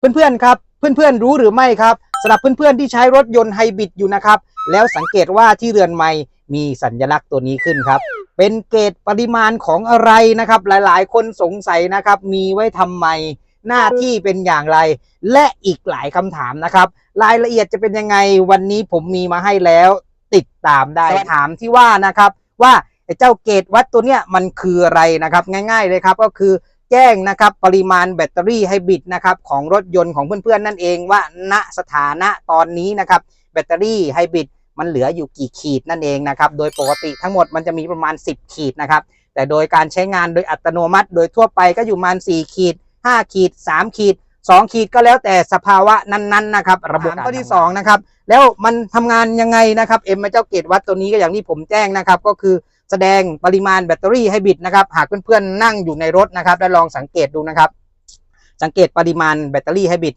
เพื่อนๆครับ เพื่อนๆรู้หรือไม่ครับสำหรับเพื่อนๆที่ใช้รถยนต์ไฮบริดอยู่นะครับ แล้วสังเกตว่าที่เรือนไม้มีสัญลักษณ์ตัวนี้ขึ้นครับ เป็นเกรดปริมาณของอะไรนะครับ หลายๆ คนสงสัยนะครับ มีไว้ทำไมหน้าที่เป็นอย่างไร และอีกหลายคำถามนะครับ รายละเอียดจะเป็นยังไงวันนี้ผมมีมาให้แล้วติดตามได้ถามที่ว่านะครับว่าไอ้เจ้าเกรดวัดตัวเนี้ยมันคืออะไรนะครับ ง่าย ๆเลยครับ ก็คือ แจ้งนะครับปริมาณแบตเตอรี่ไฮบริดนะครับของรถยนต์ของเพื่อนๆนั่นเองว่าณสถานะตอนนี้นะครับแบตเตอรี่ไฮบริดมันเหลืออยู่กี่ขีดนั่นเองนะครับโดยปกติทั้งหมดมันจะมีประมาณ 10 ขีดนะครับแต่โดยการใช้งานโดยอัตโนมัติ โดยทั่วไปก็อยู่ประมาณ 4 ขีด 5 ขีด 3 ขีด 2 ขีดก็แล้วแต่สภาวะนั้นๆนะครับระบบข้อที่2นะครับแล้วมันทำงานยังไงนะครับเอ็มเจ้าเกตวัดตัวนี้ก็อย่างที่ผมแจ้งนะครับก็คือ แสดงปริมาณแบตเตอรี่ไฮบริดนะครับหากเพื่อนๆนั่งอยู่ในรถนะครับ แล้ลองสังเกตดูนะครับ สังเกตปริมาณแบตเตอรี่ไฮบริด